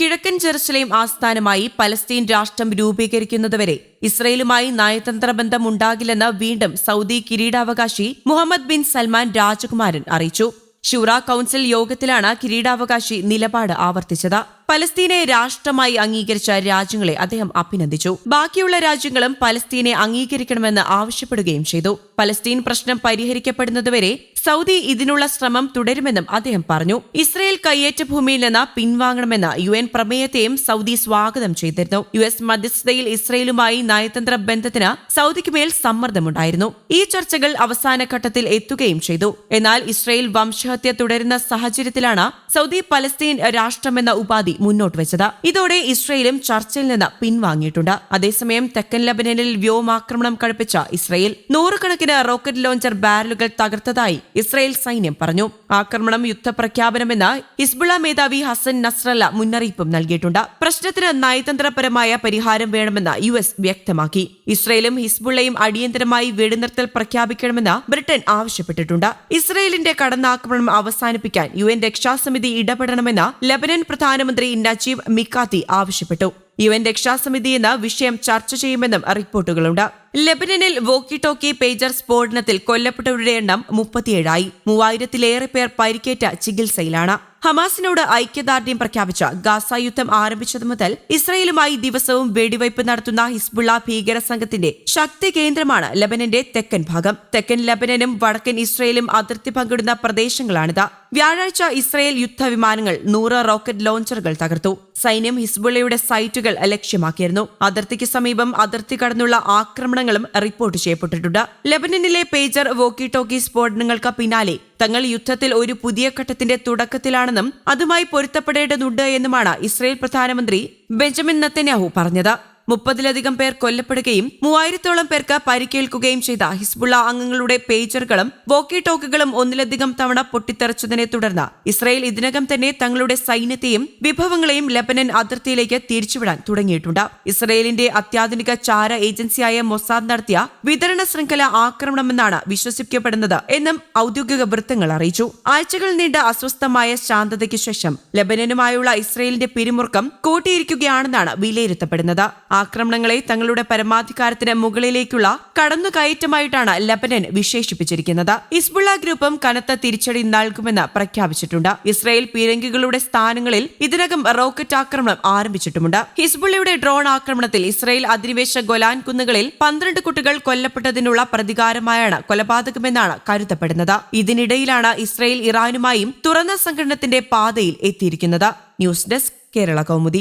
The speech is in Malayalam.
കിഴക്കൻ ജെറുസലേം ആസ്ഥാനമായി പലസ്തീൻ രാഷ്ട്രം രൂപീകരിക്കുന്നതുവരെ ഇസ്രയേലുമായി നയതന്ത്ര ബന്ധം ഉണ്ടാകില്ലെന്ന് വീണ്ടും സൗദി കിരീടാവകാശി മുഹമ്മദ് ബിൻ സൽമാൻ രാജകുമാരൻ അറിയിച്ചു. ഷൂറ കൌൺസിൽ യോഗത്തിലാണ് കിരീടാവകാശി നിലപാട് ആവർത്തിച്ചത്. പലസ്തീനെ രാഷ്ട്രമായി അംഗീകരിച്ച രാജ്യങ്ങളെ അദ്ദേഹം അഭിനന്ദിച്ചു. ബാക്കിയുള്ള രാജ്യങ്ങളും പലസ്തീനെ അംഗീകരിക്കണമെന്ന് ആവശ്യപ്പെടുകയും ചെയ്തു. പലസ്തീൻ പ്രശ്നം പരിഹരിക്കപ്പെടുന്നതുവരെ സൗദി ഇതിനുള്ള ശ്രമം തുടരുമെന്നും അദ്ദേഹം പറഞ്ഞു. ഇസ്രയേൽ കയ്യേറ്റ ഭൂമിയിൽ നിന്ന് പിൻവാങ്ങണമെന്ന യു എൻ പ്രമേയത്തെയും സൗദി സ്വാഗതം ചെയ്തിരുന്നു. യു എസ് മധ്യസ്ഥതയിൽ ഇസ്രയേലുമായി നയതന്ത്ര ബന്ധത്തിന് സൗദിക്ക് മേൽ സമ്മർദ്ദമുണ്ടായിരുന്നു. ഈ ചർച്ചകൾ അവസാന ഘട്ടത്തിൽ എത്തുകയും ചെയ്തു. എന്നാൽ ഇസ്രയേൽ വംശഹത്യ തുടരുന്ന സാഹചര്യത്തിലാണ് സൗദി പലസ്തീൻ രാഷ്ട്രമെന്ന ഉപാധി മുന്നോട്ട് വെച്ചത്. ഇതോടെ ഇസ്രയേലും ചർച്ചയിൽ നിന്ന് പിൻവാങ്ങിയിട്ടുണ്ട്. അതേസമയം തെക്കൻ ലബനനിൽ വ്യോമാക്രമണം കഴിപ്പിച്ച ഇസ്രയേൽ നൂറുകണക്കിന് റോക്കറ്റ് ലോഞ്ചർ ബാരലുകൾ തകർത്തതായി ഇസ്രായേൽ സൈന്യം പറഞ്ഞു. ആക്രമണം യുദ്ധപ്രഖ്യാപനമെന്ന് ഹിസ്ബുള മേധാവി ഹസൻ നസ്രല്ല മുന്നറിയിപ്പും നൽകിയിട്ടുണ്ട്. പ്രശ്നത്തിന് നയതന്ത്രപരമായ പരിഹാരം വേണമെന്ന് യു എസ് വ്യക്തമാക്കി. ഇസ്രയേലും ഹിസ്ബുള്ളയും അടിയന്തരമായി വെടിനിർത്തൽ പ്രഖ്യാപിക്കണമെന്ന് ബ്രിട്ടൻ ആവശ്യപ്പെട്ടിട്ടുണ്ട്. ഇസ്രയേലിന്റെ കടന്നാക്രമണം അവസാനിപ്പിക്കാൻ യു എൻ രക്ഷാസമിതി ഇടപെടണമെന്ന് ലബനൻ പ്രധാനമന്ത്രി നജീബ് മിക്കാത്തി ആവശ്യപ്പെട്ടു. യു എൻ രക്ഷാസമിതി എന്ന വിഷയം ചർച്ച ചെയ്യുമെന്നും റിപ്പോർട്ടുകളുണ്ട്. ലെബനനിൽ വോക്കി ടോക്കി പേജർ സ്ഫോടനത്തിൽ കൊല്ലപ്പെട്ടവരുടെ എണ്ണം മുപ്പത്തിയേഴായി. മൂവായിരത്തിലേറെ പേർ പരിക്കേറ്റ ചികിത്സയിലാണ്. ഹമാസിനോട് ഐക്യദാർഢ്യം പ്രഖ്യാപിച്ച ഗാസ യുദ്ധം ആരംഭിച്ചതു മുതൽ ഇസ്രയേലുമായി ദിവസവും വെടിവയ്പ് നടത്തുന്ന ഹിസ്ബുള്ള ഭീകര സംഘത്തിന്റെ ശക്തി കേന്ദ്രമാണ് ലബനന്റെ തെക്കൻ ഭാഗം. തെക്കൻ ലബനനും വടക്കൻ ഇസ്രയേലും അതിർത്തി പങ്കിടുന്ന പ്രദേശങ്ങളാണിത്. വ്യാഴാഴ്ച ഇസ്രയേൽ യുദ്ധവിമാനങ്ങൾ നൂറ് റോക്കറ്റ് ലോഞ്ചറുകൾ തകർത്തു. സൈന്യം ഹിസ്ബുള്ളയുടെ സൈറ്റുകൾ ലക്ഷ്യമാക്കിയിരുന്നു. അതിർത്തിക്ക് സമീപം അതിർത്തി കടന്നുള്ള ആക്രമണങ്ങളും റിപ്പോർട്ട് ചെയ്യപ്പെട്ടിട്ടുണ്ട്. ലെബനനിലെ പേജർ വോക്കി ടോക്കി സ്ഫോടനങ്ങൾക്ക് പിന്നാലെ തങ്ങൾ യുദ്ധത്തിൽ ഒരു പുതിയ ഘട്ടത്തിന്റെ തുടക്കത്തിലാണെന്നും അതുമായി പൊരുത്തപ്പെടേണ്ടതുണ്ട് എന്നുമാണ് ഇസ്രയേൽ പ്രധാനമന്ത്രി ബെഞ്ചമിൻ നത്തന്യാഹു പറഞ്ഞത്. മുപ്പതിലധികം പേർ കൊല്ലപ്പെടുകയും മൂവായിരത്തോളം പേർക്ക് പരിക്കേൽക്കുകയും ചെയ്ത ഹിസ്ബുള്ള അംഗങ്ങളുടെ പേജറുകളും വോക്കി ടോക്കുകളും ഒന്നിലധികം തവണ പൊട്ടിത്തെറിച്ചതിനെ തുടർന്ന് ഇസ്രായേൽ ഇതിനകം തന്നെ തങ്ങളുടെ സൈന്യത്തെയും വിഭവങ്ങളെയും ലബനൻ അതിർത്തിയിലേക്ക് തിരിച്ചുവിടാൻ തുടങ്ങിയിട്ടുണ്ട്. ഇസ്രയേലിന്റെ അത്യാധുനിക ചാര ഏജൻസിയായ മൊസാദ് നടത്തിയ വിതരണ ശൃംഖല ആക്രമണമെന്നാണ് വിശ്വസിക്കപ്പെടുന്നത് എന്നും ഔദ്യോഗിക വൃത്തങ്ങൾ അറിയിച്ചു. ആഴ്ചകൾ നീണ്ട അസ്വസ്ഥമായ ശാന്തതയ്ക്ക് ശേഷം ലബനനുമായുള്ള ഇസ്രയേലിന്റെ പിരിമുറുക്കം കൂട്ടിയിരിക്കുകയാണെന്നാണ് വിലയിരുത്തപ്പെടുന്നത്. ആക്രമണങ്ങളെ തങ്ങളുടെ പരമാധികാരത്തിന് മുകളിലേക്കുള്ള കടന്നുകയറ്റമായിട്ടാണ് ലബനൻ വിശേഷിപ്പിച്ചിരിക്കുന്നത്. ഇസ്ബുള്ള ഗ്രൂപ്പും കനത്ത തിരിച്ചടി നൽകുമെന്ന് പ്രഖ്യാപിച്ചിട്ടുണ്ട്. ഇസ്രായേൽ പീരങ്കികളുടെ സ്ഥാനങ്ങളിൽ ഇതിനകം റോക്കറ്റ് ആക്രമണം ആരംഭിച്ചിട്ടുമുണ്ട്. ഹിസ്ബുള്ളയുടെ ഡ്രോൺ ആക്രമണത്തിൽ ഇസ്രായേൽ അധിനിവേശ ഗൊലാൻ കുന്നുകളിൽ പന്ത്രണ്ട് കുട്ടികൾ കൊല്ലപ്പെട്ടതിനുള്ള പ്രതികാരമായാണ് കൊലപാതകമെന്നാണ് കരുതപ്പെടുന്നത്. ഇതിനിടയിലാണ് ഇസ്രായേൽ ഇറാനുമായും തുറന്ന സംഘടനത്തിന്റെ പാതയിൽ എത്തിയിരിക്കുന്നത്. News desk Kerala Kaumudi.